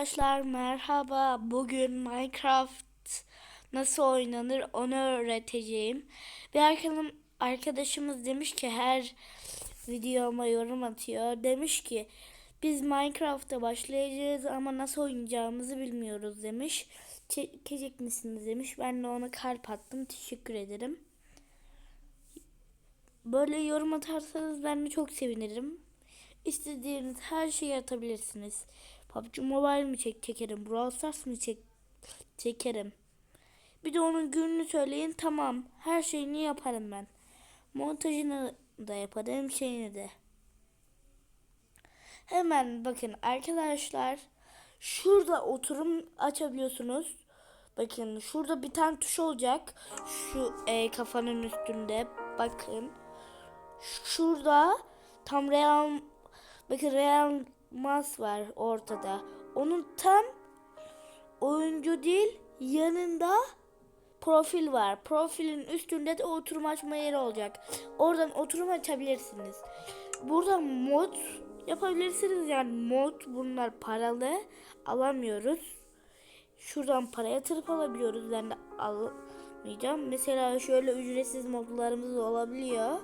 Arkadaşlar merhaba. Bugün Minecraft nasıl oynanır onu öğreteceğim. Bir arkadaşım, arkadaşımız demiş ki her videoma yorum atıyor. Demiş ki biz Minecraft'a başlayacağız ama nasıl oynayacağımızı bilmiyoruz demiş. Çekecek misiniz demiş. Ben de ona kalp attım. Teşekkür ederim. Böyle yorum atarsanız ben de çok sevinirim. İstediğiniz her şeyi atabilirsiniz. PUBG Mobile mi çek çekerim? Brawl Stars mı çek çekerim? Bir de onun gününü söyleyin tamam. Her şeyini yaparım ben. Montajını da yaparım şeyini de. Hemen bakın arkadaşlar. Şurada oturum açabiliyorsunuz. Bakın şurada bir tane tuş olacak. Şu e, kafanın üstünde. Bakın. Şurada tam real bakın real mas var ortada. Onun tam oyuncu değil yanında profil var. Profilin üstünde de oturum açma yeri olacak. Oradan oturum açabilirsiniz. Burada mod yapabilirsiniz. Yani mod bunlar paralı alamıyoruz. Şuradan para yatırıp alabiliyoruz. Ben de almayacağım. Mesela şöyle ücretsiz modlarımız olabiliyor.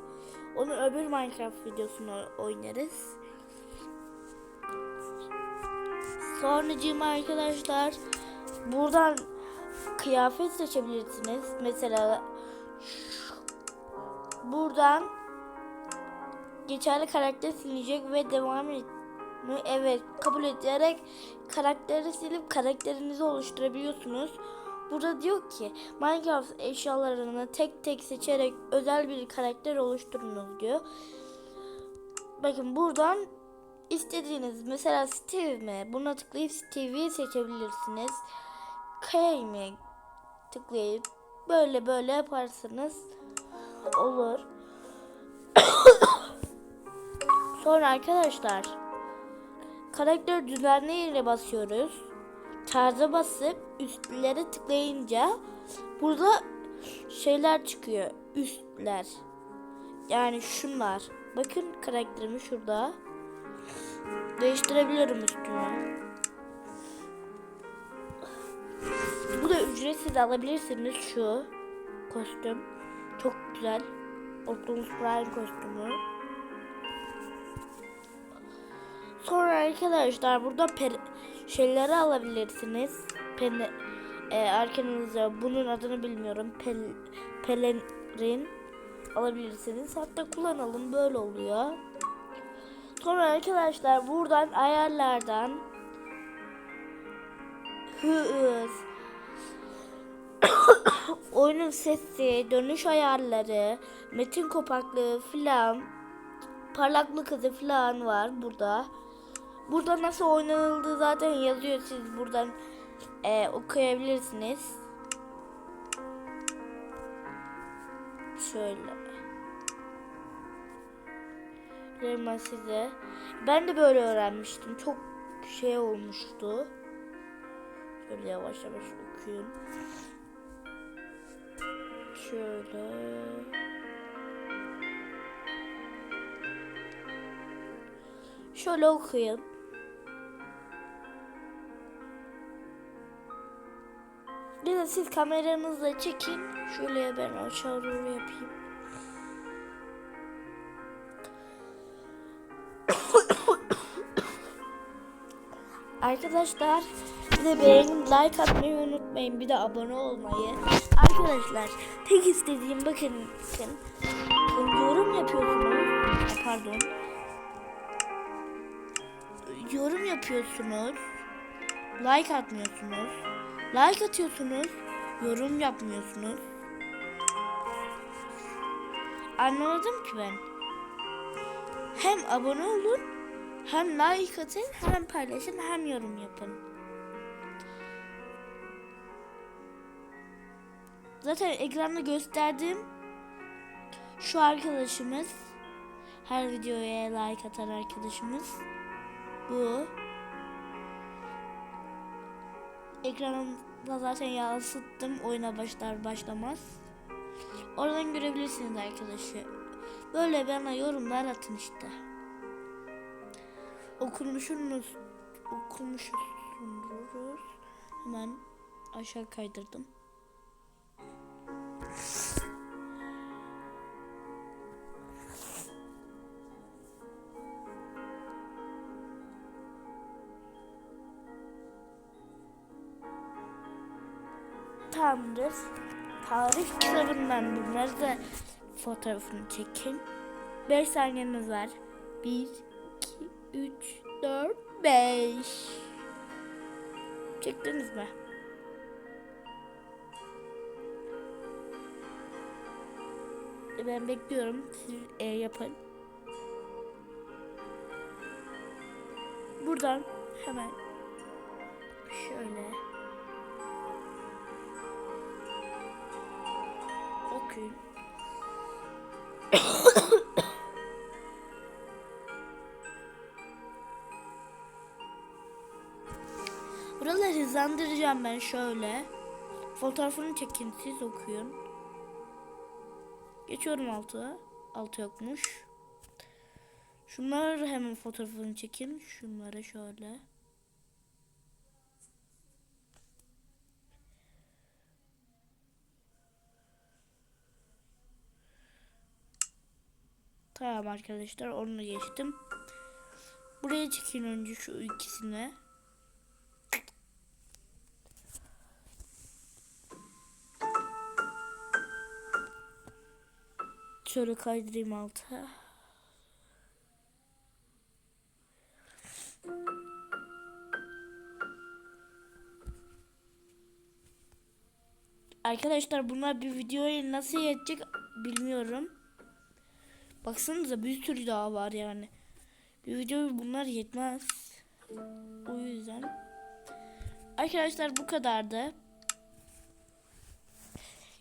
Onu öbür Minecraft videosunu oynarız. Sonracığıma arkadaşlar buradan kıyafet seçebilirsiniz. Mesela buradan geçerli karakter silinecek ve devam et Evet kabul ederek karakteri silip karakterinizi oluşturabiliyorsunuz. Burada diyor ki Minecraft eşyalarını tek tek seçerek özel bir karakter oluşturunuz diyor. Bakın buradan istediğiniz mesela Steve mi? Buna tıklayıp Steve'i seçebilirsiniz. Kay mi? Tıklayıp böyle böyle yaparsanız olur. Sonra arkadaşlar karakter düzenle ile basıyoruz. Tarza basıp üstlere tıklayınca burada şeyler çıkıyor. Üstler. Yani şunlar. Bakın karakterimi şurada. Değiştirebiliyorum üstünü. Bu da ücretsiz alabilirsiniz şu kostüm. Çok güzel. Optimus Prime kostümü. Sonra arkadaşlar burada per şeyleri alabilirsiniz. Pen e, arkanızda bunun adını bilmiyorum. Pel pelerin alabilirsiniz. Hatta kullanalım böyle oluyor. Sonra arkadaşlar buradan ayarlardan hız oyunun sesi, dönüş ayarları, metin kopaklığı filan parlaklık hızı filan var burada. Burada nasıl oynanıldığı zaten yazıyor. Siz buradan e, okuyabilirsiniz. Şöyle. Ben size. Ben de böyle öğrenmiştim. Çok şey olmuştu. Şöyle yavaş yavaş okuyun. Şöyle. Şöyle okuyun. Bir de siz kameranızla çekin. Şöyle ben aşağı doğru yapayım. Arkadaşlar bir de beğenip like atmayı unutmayın. Bir de abone olmayı. Arkadaşlar tek istediğim bakın, bakın yorum yapıyorsunuz. Pardon. Yorum yapıyorsunuz. Like atmıyorsunuz. Like atıyorsunuz. Yorum yapmıyorsunuz. Anlamadım ki ben. Hem abone olun hem like atın, hem paylaşın, hem yorum yapın. Zaten ekranda gösterdim. Şu arkadaşımız her videoya like atan arkadaşımız bu. Ekranımda zaten yansıttım oyuna başlar başlamaz. Oradan görebilirsiniz arkadaşı. Böyle bana yorumlar atın işte. Okumuşsunuz okumuşsunuz Hemen aşağı kaydırdım. Tamamdır. Tarih kitabından bunları da fotoğrafını çekin. 5 saniyeniz var. 1, 2, 3, 4, 5. Çektiniz mi? E, Ben bekliyorum. Siz e, yapın. Buradan hemen şöyle okuyun. Buraları hızlandıracağım ben şöyle. Fotoğrafını çekin siz okuyun. Geçiyorum altıya. Altı yokmuş. Şunları hemen fotoğrafını çekin. Şunları şöyle. Tamam arkadaşlar onu geçtim. Buraya çekin önce şu ikisini. Şöyle kaydırayım alta. Arkadaşlar bunlar bir videoya nasıl yetecek bilmiyorum. Baksanıza bir sürü daha var yani. Bir video bunlar yetmez. O yüzden. Arkadaşlar bu kadardı.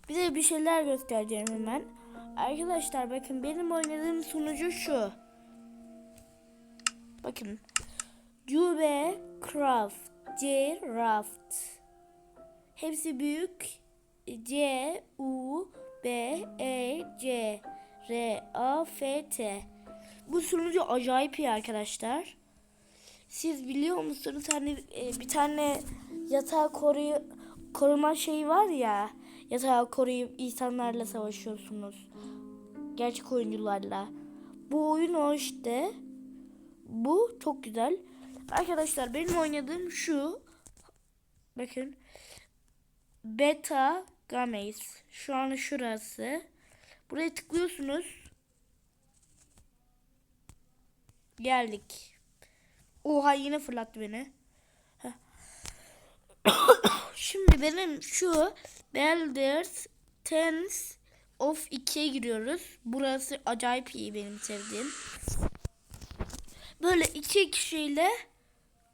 Bize bir şeyler göstereceğim hemen. Arkadaşlar bakın benim oynadığım sunucu şu. Bakın. Cube Craft. C Raft. Hepsi büyük. C U B E C R A F T. Bu sunucu acayip iyi arkadaşlar. Siz biliyor musunuz hani e, bir tane yatağı koruyu koruma şeyi var ya. Yatağı koruyup insanlarla savaşıyorsunuz. Gerçek oyuncularla. Bu oyun o işte. Bu çok güzel. Arkadaşlar benim oynadığım şu. Bakın. Beta Games. Şu an şurası. Buraya tıklıyorsunuz. Geldik. Oha yine fırlattı beni. Benim şu Builders Tens of 2'ye giriyoruz. Burası acayip iyi benim sevdiğim. Böyle iki kişiyle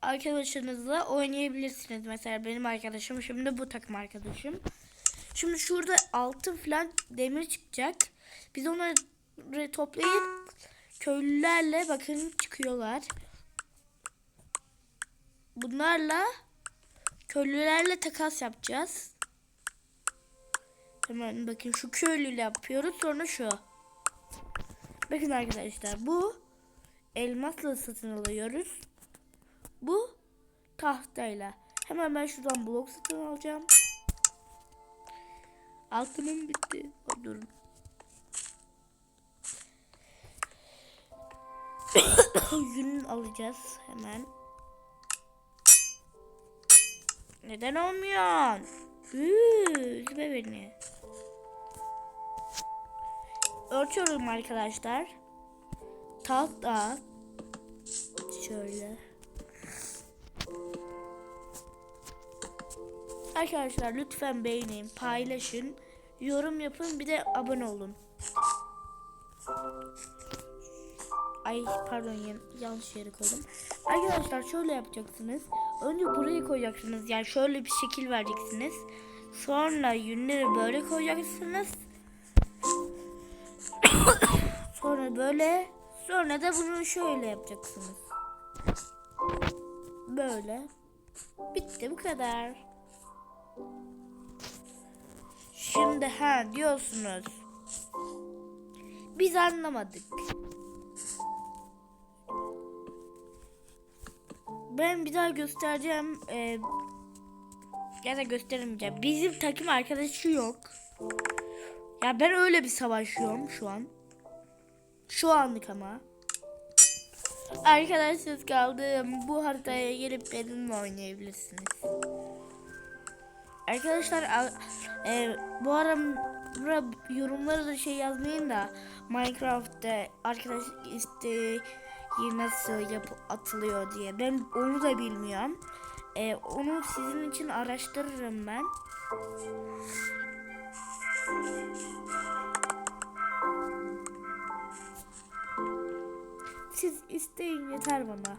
arkadaşınızla oynayabilirsiniz. Mesela benim arkadaşım şimdi bu takım arkadaşım. Şimdi şurada altın falan demir çıkacak. Biz onları toplayıp köylülerle bakın çıkıyorlar. Bunlarla köylülerle takas yapacağız. Hemen bakın şu köylüyle yapıyoruz. Sonra şu. Bakın arkadaşlar bu elmasla satın alıyoruz. Bu tahtayla. Hemen ben şuradan blok satın alacağım. Altınım bitti. Ay durun. Yün alacağız hemen. Neden olmuyor? Üzme beni. Ölçüyorum arkadaşlar. Tahta. Şöyle. Arkadaşlar lütfen beğenin, paylaşın, yorum yapın bir de abone olun. Ay pardon yan- yanlış yere koydum. Arkadaşlar şöyle yapacaksınız. Önce burayı koyacaksınız. Yani şöyle bir şekil vereceksiniz. Sonra yünleri böyle koyacaksınız. sonra böyle. Sonra da bunu şöyle yapacaksınız. Böyle. Bitti bu kadar. Şimdi ha diyorsunuz. Biz anlamadık. Ben bir daha göstereceğim. Ee, Ya da gösteremeyeceğim. Bizim takım arkadaşı yok. Ya ben öyle bir savaşıyorum şu an. Şu anlık ama. Arkadaşsız kaldım. Bu haritaya gelip benimle oynayabilirsiniz. Arkadaşlar e, bu ara yorumlara da şey yazmayın da Minecraft'ta arkadaş isteği nasıl yap atılıyor diye. Ben onu da bilmiyorum. E, onu sizin için araştırırım ben. Siz isteyin yeter bana.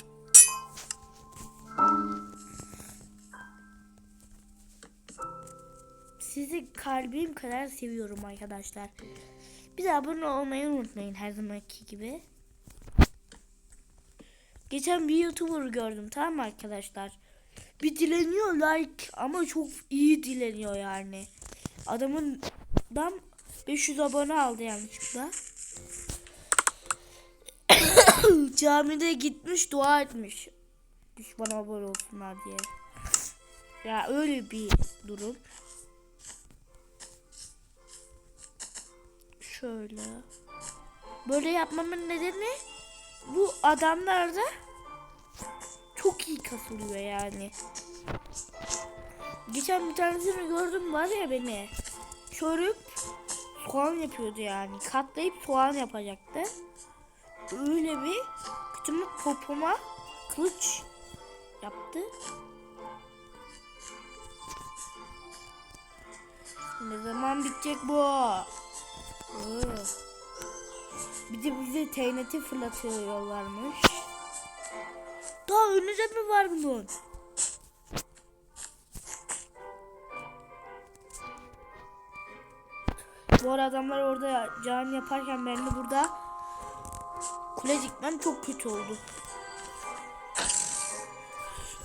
Sizi kalbim kadar seviyorum arkadaşlar. Bir de abone olmayı unutmayın her zamanki gibi. Geçen bir YouTuber gördüm tamam mı arkadaşlar? Bir dileniyor like ama çok iyi dileniyor yani. Adamın adam 500 abone aldı yanlışlıkla. Camide gitmiş dua etmiş. Düşman abone olsunlar diye. Ya öyle bir durum. Şöyle. Böyle yapmamın nedeni bu adamlarda çok iyi kasılıyor yani. Geçen bir tanesini gördüm var ya beni. Çörüp soğan yapıyordu yani. Katlayıp soğan yapacaktı. Öyle bir kütümü popoma kılıç yaptı. Ne zaman bitecek bu? Iı. Bir de bize TNT fırlatıyorlarmış. Daha önünüze mi var bunun? Bu arada adamlar orada can yaparken ben de burada kule dikmem çok kötü oldu.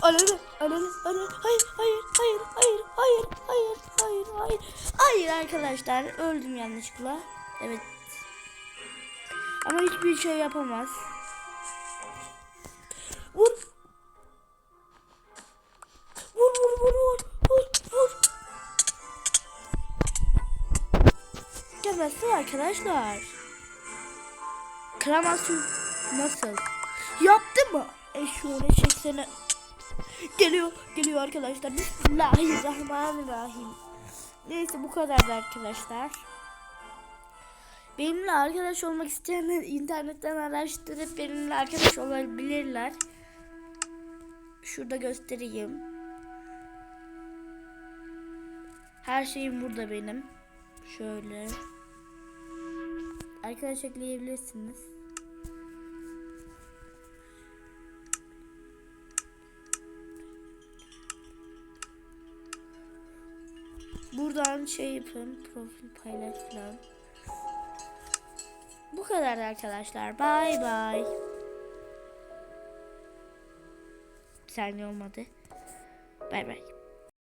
Ananı, ananı, ananı. Hayır, hayır, hayır, hayır, hayır, hayır, hayır, hayır. Hayır arkadaşlar, öldüm yanlışlıkla. Evet, ama hiçbir şey yapamaz. Vur. Vur, vur, vur, vur, vur, vur. Gelmezsin arkadaşlar. Kıramazsın. Nasıl? Yaptı mı? E şöyle çeksene. Geliyor, geliyor arkadaşlar. Bismillahirrahmanirrahim. Neyse bu kadardı arkadaşlar. Benimle arkadaş olmak isteyenler internetten araştırıp benimle arkadaş olabilirler. Şurada göstereyim. Her şeyim burada benim. Şöyle. Arkadaş ekleyebilirsiniz. Buradan şey yapın. Profil paylaş falan. Kadar arkadaşlar. Bay bay. Bir olmadı. Bay bay.